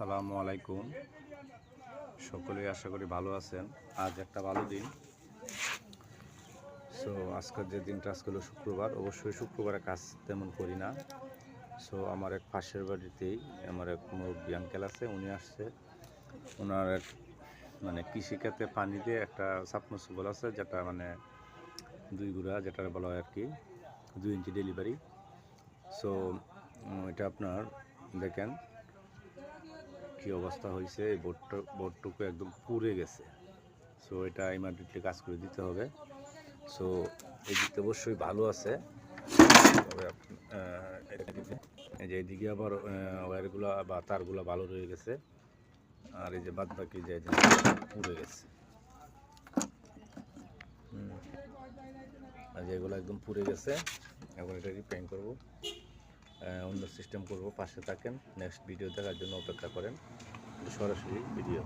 আসসালামু আলাইকুম। সকলেই আশা করি ভালো আছেন। আজ একটা ভালো দিন। সো আজকের যে দিনটা, আজকে হলো শুক্রবার। অবশ্যই শুক্রবারে কাজ তেমন করি না। সো আমার এক পাশের বাড়িতেই আমার এক মুরব্বী আঙ্কেল আছে, উনি আসছে। ওনার এক মানে কৃষিখাতে পানি দিয়ে একটা সাবমার্সিবল আছে, যেটা মানে দুই গুড়া যেটা বলা হয় আর কি, দুই ইঞ্চি ডেলিভারি সো এটা আপনার দেখেন কি অবস্থা হয়েছে এই বোটটা, বোটটুকু একদম পুড়ে গেছে। সো এটা ইমার্জেন্টলি কাজ করে দিতে হবে। সো এই দিকটা অবশ্যই ভালো আছে। তবে এদিকে- যে এইদিকে আবার ওয়ারগুলো বা তারগুলো ভালো রয়ে গেছে। আর এই যে বাদ বাকি যে পুড়ে গেছে। আর যেগুলো একদম পুড়ে গেছে, এখন এটা রিপেয়ারিং করব। অন্য সিস্টেম করব পাশে থাকেন নেক্সট ভিডিও দেখার জন্য অপেক্ষা করেন। সরাসরি ভিডিও